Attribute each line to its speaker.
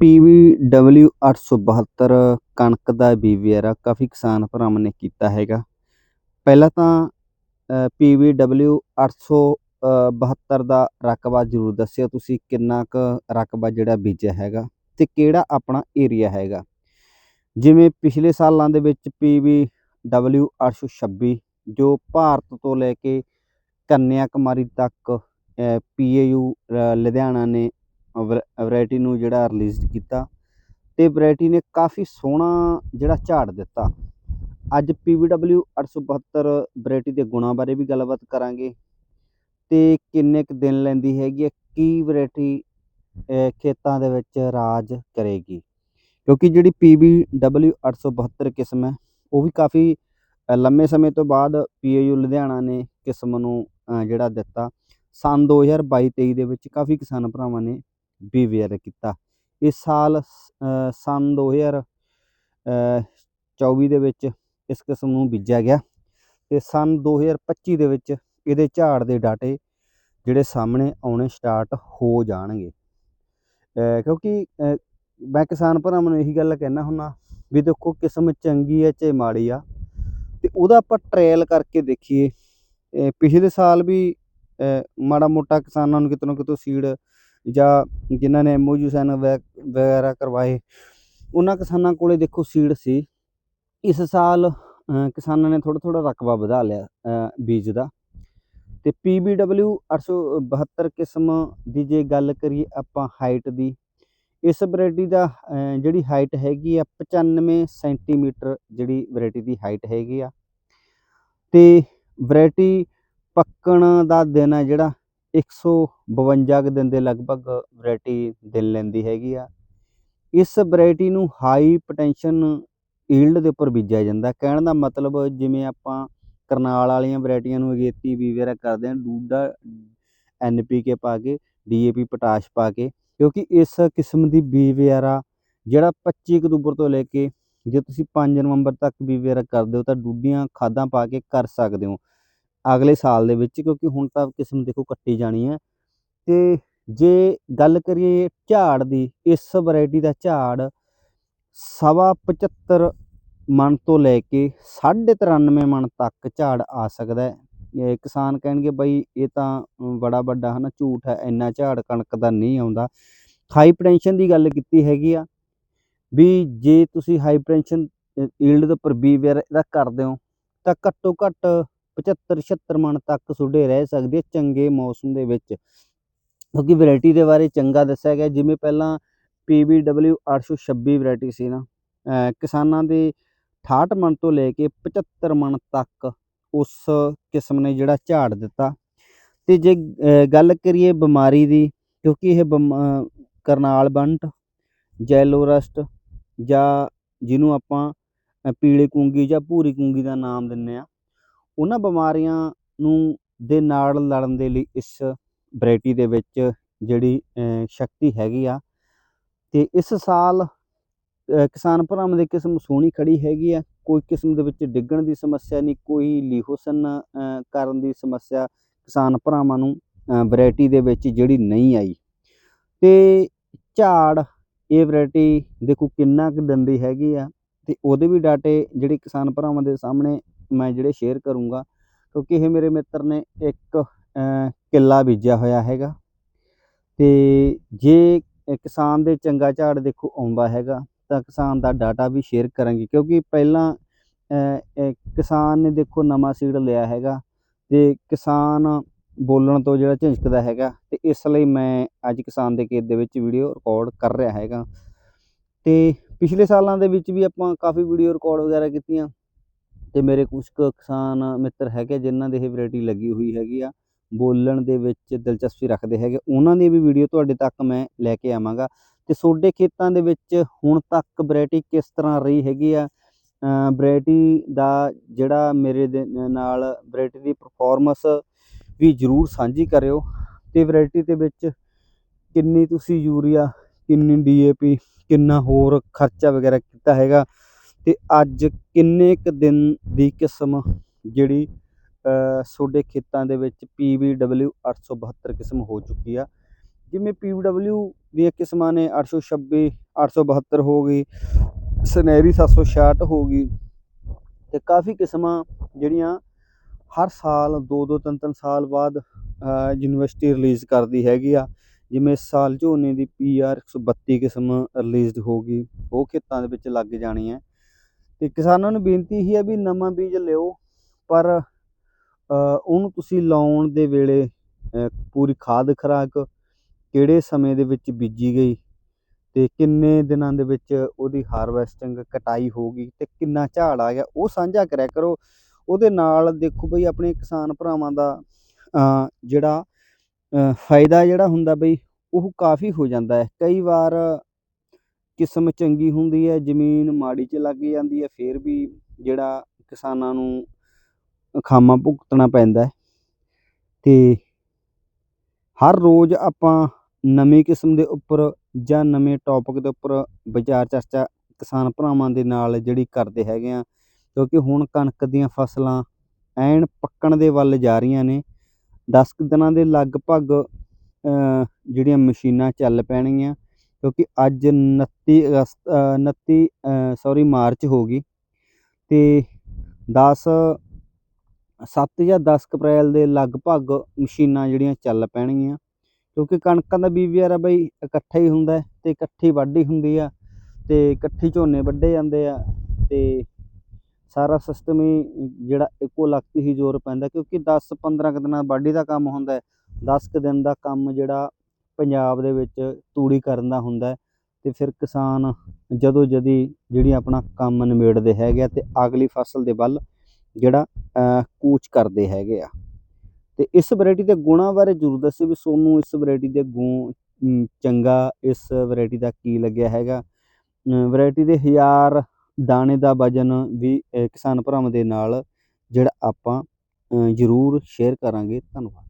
Speaker 1: ਪੀ ਵੀ W ਅੱਠ ਸੌ ਬਹੱਤਰ ਕਣਕ ਦਾ ਬੀਜ ਵਗੈਰਾ ਕਾਫੀ ਕਿਸਾਨ ਭਰਾਵਾਂ ਨੇ ਕੀਤਾ ਹੈਗਾ। ਪਹਿਲਾਂ ਤਾਂ ਪੀ ਵੀ ਡਬਲਿਊ ਅੱਠ ਸੌ ਬਹੱਤਰ ਦਾ ਰਕਬਾ ਜ਼ਰੂਰ ਦੱਸਿਓ ਤੁਸੀਂ ਕਿੰਨਾ ਕੁ ਰਕਬਾ ਜਿਹੜਾ ਬੀਜਿਆ ਹੈਗਾ ਅਤੇ ਕਿਹੜਾ ਆਪਣਾ ਏਰੀਆ ਹੈਗਾ। ਜਿਵੇਂ ਪਿਛਲੇ ਸਾਲਾਂ ਦੇ ਵਿੱਚ ਪੀ ਵੀ ਡਬਲਿਊ ਅੱਠ ਸੌ ਛੱਬੀ, ਜੋ ਭਾਰਤ ਤੋਂ ਲੈ ਕੇ ਕੰਨਿਆ ਕੁਮਾਰੀ ਤੱਕ ਪੀ ਏ ਯੂ ਲੁਧਿਆਣਾ ਨੇ ਵੈਰਾਈਟੀ ਨੂੰ ਜਿਹੜਾ ਰਿਲੀਜ਼ ਕੀਤਾ ਤੇ ਵੈਰਾਈਟੀ ਨੇ ਕਾਫੀ ਸੋਹਣਾ ਜਿਹੜਾ ਝਾੜ ਦਿੱਤਾ। ਅੱਜ PVW 872 ਵੈਰਾਈਟੀ ਦੇ ਗੁਣਾਂ ਬਾਰੇ ਵੀ ਗੱਲਬਾਤ ਕਰਾਂਗੇ ਤੇ ਕਿੰਨੇ ਕੁ ਦਿਨ ਲੈਂਦੀ ਹੈਗੀ ਹੈ, ਕੀ ਵੈਰਾਈਟੀ ਖੇਤਾਂ ਦੇ ਵਿੱਚ ਰਾਜ ਕਰੇਗੀ। ਕਿਉਂਕਿ ਜਿਹੜੀ PVW 872 ਕਿਸਮ ਹੈ, ਉਹ ਵੀ ਕਾਫੀ ਲੰਮੇ ਸਮੇਂ ਤੋਂ ਬਾਅਦ ਪੀਏਯੂ ਲੁਧਿਆਣਾ ਨੇ ਕਿਸਮ ਨੂੰ ਜਿਹੜਾ ਦਿੱਤਾ। ਸੰਨ 2022-23 ਦੇ ਵਿੱਚ ਕਾਫੀ ਕਿਸਾਨ ਭਰਾਵਾਂ ਨੇ ਵੀ ਕੀਤਾ। ਇਸ ਸਾਲ ਅ, ਸੰਨ 2024 ਦੇ ਵਿੱਚ ਇਸ ਕਿਸਮ ਨੂੰ ਬੀਜਿਆ ਗਿਆ ਤੇ ਸੰਨ 2025 ਦੇ ਵਿੱਚ ਇਹਦੇ ਝਾੜ ਦੇ ਡਾਟੇ ਜਿਹੜੇ ਸਾਹਮਣੇ ਆਉਣੇ ਸਟਾਰਟ ਹੋ ਜਾਣਗੇ। ਕਿਉਂਕਿ ਮੈਂ ਕਿਸਾਨ ਭਰਾਵਾਂ ਨੂੰ ਇਹੀ ਗੱਲ ਕਹਿਣਾ ਹੁੰਦਾ ਵੀ ਦੇਖੋ ਕਿਸਮ ਚੰਗੀ ਹੈ ਚਾਹੇ ਮਾੜੀ ਆ ਤੇ ਉਹਦਾ ਆਪਾਂ ਟ੍ਰਾਇਲ ਕਰਕੇ ਦੇਖੀਏ। ਪਿਛਲੇ ਸਾਲ ਵੀ ਮਾੜਾ ਮੋਟਾ ਕਿਸਾਨਾਂ ਨੂੰ ਕਿਤੋਂ ਨਾ ਕਿਤੋਂ ਸੀਡ ਜਾਂ ਜਿਨ੍ਹਾਂ ਨੇ ਐਮਓਯੂ ਸਾਈਨ ਵਗੈਰਾ ਕਰਵਾਏ, ਉਹਨਾਂ ਕਿਸਾਨਾਂ ਕੋਲੇ ਦੇਖੋ ਸੀਡ ਸੀ। ਇਸ ਸਾਲ ਕਿਸਾਨਾਂ ਨੇ ਥੋੜਾ ਥੋੜਾ ਰਕਬਾ ਵਧਾ ਲਿਆ ਬੀਜ ਦਾ। ਤੇ PBW 872 ਕਿਸਮ ਦੀ ਜੇ ਗੱਲ ਕਰੀਏ ਆਪਾਂ ਹਾਈਟ ਦੀ, ਇਸ ਵੈਰਾਈਟੀ ਦਾ ਜਿਹੜੀ ਹਾਈਟ ਹੈਗੀ ਆ 95 ਸੈਂਟੀਮੀਟਰ ਜਿਹੜੀ ਵੈਰਾਈਟੀ ਦੀ ਹਾਈਟ ਹੈਗੀ ਆ। ਤੇ ਵੈਰਾਈਟੀ ਪੱਕਣ ਦਾ ਦਿਨ ਹੈ ਜਿਹੜਾ 152 ਕੁ ਦਿਨ ਦੇ ਲਗਭਗ ਵਰਾਇਟੀ ਦਿਨ ਲੈਂਦੀ ਹੈਗੀ ਆ। ਇਸ ਵਰਾਇਟੀ ਨੂੰ ਹਾਈ ਪੋਟੈਂਸ਼ਨ ਈਲਡ ਦੇ ਉੱਪਰ ਬੀਜਿਆ ਜਾਂਦਾ। ਕਹਿਣ ਦਾ ਮਤਲਬ ਜਿਵੇਂ ਆਪਾਂ ਕਰਨਾਲ ਵਾਲੀਆਂ ਵਰਾਇਟੀਆਂ ਨੂੰ ਅਗੇਤੀ ਵੀ ਵਗੈਰਾ ਕਰਦੇ ਹਾਂ, ਡੂਡਾ, ਐੱਨ ਪੀ ਕੇ ਪਾ ਕੇ ਡੀਏਪੀ ਪੋਟਾਸ਼ ਪਾ ਕੇ, ਕਿਉਂਕਿ ਇਸ ਕਿਸਮ ਦੀ ਬੀ ਵਗੈਰਾ ਜਿਹੜਾ 25 ਅਕਤੂਬਰ ਤੋਂ ਲੈ ਕੇ ਜੇ ਤੁਸੀਂ 5 ਨਵੰਬਰ ਤੱਕ ਵੀ ਵਗੈਰਾ ਕਰਦੇ ਹੋ ਤਾਂ ਡੂਡੀਆਂ ਖਾਦਾਂ ਪਾ ਕੇ ਕਰ ਸਕਦੇ ਹੋ। ਅਗਲੇ ਸਾਲ ਦੇ ਵਿੱਚ, ਕਿਉਂਕਿ ਹੁਣ ਤਾਂ ਕਿਸਮ ਦੇਖੋ ਕੱਟੀ ਜਾਣੀ ਹੈ। ਤੇ ਜੇ ਗੱਲ ਕਰੀਏ ਝਾੜ ਦੀ, ਇਸ ਵੈਰਾਈਟੀ ਦਾ ਝਾੜ ਸਵਾ 75 ਮਣ ਤੋਂ ਲੈ ਕੇ 93 ਮਣ ਤੱਕ ਝਾੜ ਆ ਸਕਦਾ ਹੈ। ਕਿਸਾਨ ਕਹਿਣਗੇ ਬਈ ਇਹ ਤਾਂ ਬੜਾ ਵੱਡਾ ਹਨਾ ਝੂਠ ਹੈ, ਇੰਨਾ ਝਾੜ ਕਣਕ ਦਾ ਨਹੀਂ ਆਉਂਦਾ। ਹਾਈ ਪੋਟੈਂਸ਼ਨ ਦੀ ਗੱਲ ਕੀਤੀ ਹੈਗੀ ਆ ਵੀ ਜੇ ਤੁਸੀਂ ਹਾਈ ਪੋਟੈਂਸ਼ਨ ਈਲਡ ਦੇ ਉੱਪਰ ਬੀਵੇਅਰ ਇਹਦਾ ਕਰਦੇ ਹੋ, ਤਾਂ ਘੱਟੋ ਘੱਟ 75 76 ਮਣ ਤੱਕ ਸੁਡੇ ਰਹਿ ਸਕਦੇ ਆ ਚੰਗੇ ਮੌਸਮ ਦੇ ਵਿੱਚ। ਕਿਉਂਕਿ ਵੈਰਾਈਟੀ ਦੇ ਬਾਰੇ ਚੰਗਾ ਦੱਸਿਆ ਗਿਆ, ਜਿਵੇਂ ਪਹਿਲਾਂ PBW 826 ਵੈਰਾਈਟੀ ਸੀ ਨਾ ਕਿਸਾਨਾਂ ਦੇ 68 ਮਣ ਤੋਂ ਲੈ ਕੇ 75 ਮਣ ਤੱਕ ਉਸ ਕਿਸਮ ਨੇ ਜਿਹੜਾ ਝਾੜ ਦਿੱਤਾ। ਤੇ ਜੇ ਗੱਲ ਕਰੀਏ ਬਿਮਾਰੀ ਦੀ, ਕਿਉਂਕਿ ਇਹ ਬਿਮ- ਕਰਨਾਲ ਬੰਟ ਜੈਲੋ ਰਸਟ ਜਾਂ ਜਿਹਨੂੰ ਆਪਾਂ ਪੀਲੇ ਕੁੰਗੀ ਜਾਂ ਭੂਰੀ ਕੁੰਗੀ ਦਾ ਨਾਮ ਦਿੰਨੇ ਆ ਉਹਨਾਂ ਬਿਮਾਰੀਆਂ ਨੂੰ ਦੇ ਨਾਲ ਲੜਨ ਦੇ ਲਈ ਇਸ ਵੈਰਾਈਟੀ ਦੇ ਵਿੱਚ ਜਿਹੜੀ ਸ਼ਕਤੀ ਹੈਗੀ ਆ। ਤੇ ਇਸ ਸਾਲ ਕਿਸਾਨ ਭਰਾਵਾਂ ਦੀ ਕਿਸਮ ਸੋਹਣੀ ਖੜੀ ਹੈਗੀ ਆ। ਕੋਈ ਕਿਸਮ ਦੇ ਵਿੱਚ ਡਿੱਗਣ ਦੀ ਸਮੱਸਿਆ ਨਹੀਂ, ਕੋਈ ਲੀਹੋਸਨ ਕਰਨ ਦੀ ਸਮੱਸਿਆ ਕਿਸਾਨ ਭਰਾਵਾਂ ਨੂੰ ਵੈਰਾਈਟੀ ਦੇ ਵਿੱਚ ਜਿਹੜੀ ਨਹੀਂ ਆਈ। ਤੇ ਝਾੜ, ਇਹ ਵੈਰਾਈਟੀ ਦੇਖੋ ਕਿੰਨਾ ਕੁ ਦਿੰਦੀ ਹੈਗੀ ਆ। ਤੇ ਉਹਦੇ ਵੀ ਡਾਟੇ ਜਿਹੜੇ ਕਿਸਾਨ ਭਰਾਵਾਂ ਦੇ ਸਾਹਮਣੇ ਮੈਂ ਜਿਹੜੇ ਸ਼ੇਅਰ ਕਰੂੰਗਾ, ਕਿਉਂਕਿ ਇਹ ਮੇਰੇ ਮਿੱਤਰ ਨੇ ਇੱਕ ਕਿੱਲਾ ਬੀਜਿਆ ਹੋਇਆ ਹੈਗਾ। ਤੇ ਜੇ ਕਿਸਾਨ ਦੇ ਚੰਗਾ ਝਾੜ ਦੇਖੋ ਆਉਂਦਾ ਹੈਗਾ, ਤਾਂ ਕਿਸਾਨ ਦਾ ਡਾਟਾ ਵੀ ਸ਼ੇਅਰ ਕਰਾਂਗੇ। ਕਿਉਂਕਿ ਪਹਿਲਾਂ ਕਿਸਾਨ ਨੇ ਦੇਖੋ ਨਵਾਂ ਸੀਡ ਲਿਆ ਹੈਗਾ, ਤੇ ਕਿਸਾਨ ਬੋਲਣ ਤੋਂ ਜਿਹੜਾ ਝਿਜਕਦਾ ਹੈਗਾ, ਤੇ ਇਸ ਲਈ ਮੈਂ ਅੱਜ ਕਿਸਾਨ ਦੇ ਖੇਤ ਦੇ ਵਿੱਚ ਵੀਡੀਓ ਰਿਕਾਰਡ ਕਰ ਰਿਹਾ ਹੈਗਾ। ਤੇ ਪਿਛਲੇ ਸਾਲਾਂ ਦੇ ਵਿੱਚ ਵੀ ਆਪਾਂ ਕਾਫੀ ਵੀਡੀਓ ਰਿਕਾਰਡ ਵਗੈਰਾ ਕੀਤੀਆਂ। ਅਤੇ ਮੇਰੇ ਕੁਛ ਕੁ ਕਿਸਾਨ ਮਿੱਤਰ ਹੈਗੇ ਜਿਨ੍ਹਾਂ ਦੇ ਇਹ ਵਰਾਇਟੀ ਲੱਗੀ ਹੋਈ ਹੈਗੀ ਆ, ਬੋਲਣ ਦੇ ਵਿੱਚ ਦਿਲਚਸਪੀ ਰੱਖਦੇ ਹੈਗੇ ਉਹਨਾਂ ਦੀ ਵੀ ਵੀਡੀਓ ਤੁਹਾਡੇ ਤੱਕ ਮੈਂ ਲੈ ਕੇ ਆਵਾਂਗਾ। ਅਤੇ ਤੁਹਾਡੇ ਖੇਤਾਂ ਦੇ ਵਿੱਚ ਹੁਣ ਤੱਕ ਵਰਾਇਟੀ ਕਿਸ ਤਰ੍ਹਾਂ ਰਹੀ ਹੈਗੀ ਆ? ਵਰਾਇਟੀ ਦਾ ਜਿਹੜਾ ਮੇਰੇ ਦੇ ਨਾਲ ਵਰਾਇਟੀ ਦੀ ਪਰਫਾਰਮੈਂਸ ਵੀ ਜਰੂਰ ਸਾਂਝੀ ਕਰਿਓ। ਅਤੇ ਵੈਰਾਈਟੀ ਦੇ ਵਿੱਚ ਕਿੰਨੀ ਤੁਸੀਂ ਯੂਰੀਆ ਕਿੰਨੀ ਡੀਏਪੀ ਕਿੰਨਾ ਹੋਰ ਖਰਚਾ ਵਗੈਰਾ ਕੀਤਾ ਹੈਗਾ? ਤੇ ਅੱਜ ਕਿੰਨੇ ਕੁ ਦਿਨ ਦੀ ਕਿਸਮ ਜਿਹੜੀ ਤੁਹਾਡੇ ਖੇਤਾਂ ਦੇ ਵਿੱਚ ਪੀ ਵੀ ਡਬਲਿਊ ਅੱਠ ਸੌ ਬਹੱਤਰ ਕਿਸਮ ਹੋ ਚੁੱਕੀ ਆ। ਜਿਵੇਂ ਪੀ ਵੀ ਡਬਲਿਊ ਦੀਆਂ ਕਿਸਮਾਂ ਨੇ 826 872 ਹੋ ਗਈ ਸਨੈਰੀ 766 ਹੋ ਗਈ ਅਤੇ ਕਾਫੀ ਕਿਸਮਾਂ ਜਿਹੜੀਆਂ ਹਰ ਸਾਲ ਦੋ ਦੋ ਤਿੰਨ ਤਿੰਨ ਸਾਲ ਬਾਅਦ ਯੂਨੀਵਰਸਿਟੀ ਰਿਲੀਜ਼ ਕਰਦੀ ਹੈਗੀ ਆ। ਜਿਵੇਂ ਇਸ ਸਾਲ ਝੋਨੇ ਦੀ ਪੀ ਆਰ ਇੱਕ ਸੌ ਬੱਤੀ ਕਿਸਮ ਰਿਲੀਜ਼ਡ ਹੋ ਗਈ, ਉਹ ਖੇਤਾਂ ਦੇ ਵਿੱਚ ਲੱਗ ਜਾਣੀ ਹੈ। ਤੇ ਕਿਸਾਨਾਂ ਨੂੰ ਬੇਨਤੀ ਹੀ ਹੈ ਵੀ ਨਵਾਂ ਬੀਜ ਲਿਓ, ਪਰ ਉਹਨੂੰ ਤੁਸੀਂ ਲਾਉਣ ਦੇ ਵੇਲੇ ਪੂਰੀ ਖਾਦ ਖੁਰਾਕ ਕਿਹੜੇ ਸਮੇਂ ਦੇ ਵਿੱਚ ਬੀਜੀ ਗਈ ਤੇ ਕਿੰਨੇ ਦਿਨਾਂ ਦੇ ਵਿੱਚ ਉਹਦੀ ਹਾਰਵੈਸਟਿੰਗ ਕਟਾਈ ਹੋ ਗਈ ਤੇ ਕਿੰਨਾ ਝਾੜ ਆ ਗਿਆ, ਉਹ ਸਾਂਝਾ ਕਰਿਆ ਕਰੋ। ਉਹਦੇ ਨਾਲ ਦੇਖੋ ਬਈ ਆਪਣੇ ਕਿਸਾਨ ਭਰਾਵਾਂ ਦਾ ਜਿਹੜਾ ਫਾਇਦਾ ਜਿਹੜਾ ਹੁੰਦਾ ਬਈ, ਉਹ ਕਾਫੀ ਹੋ ਜਾਂਦਾ ਹੈ। ਕਈ ਵਾਰ ਕਿਸਮ ਚੰਗੀ ਹੁੰਦੀ ਹੈ, ਜ਼ਮੀਨ ਮਾੜੀ 'ਚ ਲੱਗ ਜਾਂਦੀ ਹੈ, ਫਿਰ ਵੀ ਜਿਹੜਾ ਕਿਸਾਨਾਂ ਨੂੰ ਖਾਮਾ ਭੁਗਤਣਾ ਪੈਂਦਾ ਅਤੇ ਹਰ ਰੋਜ਼ ਆਪਾਂ ਨਵੀਂ ਕਿਸਮ ਦੇ ਉੱਪਰ ਜਾਂ ਨਵੇਂ ਟੋਪਿਕ ਦੇ ਉੱਪਰ ਵਿਚਾਰ ਚਰਚਾ ਕਿਸਾਨ ਭਰਾਵਾਂ ਦੇ ਨਾਲ ਜਿਹੜੀ ਕਰਦੇ ਹੈਗੇ ਹਾਂ, ਕਿਉਂਕਿ ਹੁਣ ਕਣਕ ਦੀਆਂ ਫਸਲਾਂ ਐਨ ਪੱਕਣ ਦੇ ਵੱਲ ਜਾ ਰਹੀਆਂ ਨੇ। 10 ਕੁ ਦਿਨਾਂ ਦੇ ਲਗਭਗ ਜਿਹੜੀਆਂ ਮਸ਼ੀਨਾਂ ਚੱਲ ਪੈਣਗੀਆਂ ਕਿਉਂਕਿ ਅੱਜ 29 ਅਗਸਤ ਉਨੱਤੀ ਸੋਰੀ ਮਾਰਚ ਹੋ ਗਈ ਅਤੇ ਦਸ, ਸੱਤ ਜਾਂ ਦਸ ਕੁ ਅਪ੍ਰੈਲ ਦੇ ਲਗਭਗ ਮਸ਼ੀਨਾਂ ਜਿਹੜੀਆਂ ਚੱਲ ਪੈਣਗੀਆਂ, ਕਿਉਂਕਿ ਕਣਕਾਂ ਦਾ ਬੀਵੀਆਰ ਆ ਬਈ ਇਕੱਠਾ ਹੀ ਹੁੰਦਾ ਅਤੇ ਇਕੱਠੀ ਵਾਢੀ ਹੁੰਦੀ ਆ ਅਤੇ ਇਕੱਠੀ ਝੋਨੇ ਵੱਢੇ ਜਾਂਦੇ ਆ ਅਤੇ ਸਾਰਾ ਸਿਸਟਮ ਹੀ ਜਿਹੜਾ ਇੱਕੋ ਲਖਤ ਹੀ ਜ਼ੋਰ ਪੈਂਦਾ, ਕਿਉਂਕਿ 10 15 ਕੁ ਦਿਨਾਂ ਵਾਢੀ ਦਾ ਕੰਮ ਹੁੰਦਾ ਦਸ ਕੁ ਦਿਨ ਦਾ ਕੰਮ ਜਿਹੜਾ ਪੰਜਾਬ ਦੇ ਵਿੱਚ ਤੂੜੀ ਕਰਨ ਦਾ ਹੁੰਦਾ ਹੈ ਤੇ ਫਿਰ ਕਿਸਾਨ ਜਦੋਂ ਜਦੀ ਜਿਹੜੀ ਆਪਣਾ ਕੰਮ ਨਿਬੇੜਦੇ ਹੈਗੇ ਆ ਤੇ ਅਗਲੀ ਫਸਲ ਦੇ ਵੱਲ ਜਿਹੜਾ ਕੂਚ ਕਰਦੇ ਹੈਗੇ ਆ। ਤੇ ਇਸ ਵੈਰਾਈਟੀ ਦੇ ਗੁਣਾਂ ਬਾਰੇ ਜ਼ਰੂਰ ਦੱਸਿਓ ਵੀ ਸੋਨੂੰ ਇਸ ਵੈਰਾਈਟੀ ਦੇ ਗੁਣ ਚੰਗਾ ਇਸ ਵੈਰਾਈਟੀ ਦਾ ਕੀ ਲੱਗਿਆ ਹੈਗਾ। ਵੈਰਾਈਟੀ ਦੇ ਹਜ਼ਾਰ ਦਾਣੇ ਦਾ ਵਜਨ ਵੀ ਕਿਸਾਨ ਭਰਾਵਾਂ ਦੇ ਨਾਲ ਜਿਹੜਾ ਆਪਾਂ ਜ਼ਰੂਰ ਸ਼ੇਅਰ ਕਰਾਂਗੇ। ਧੰਨਵਾਦ।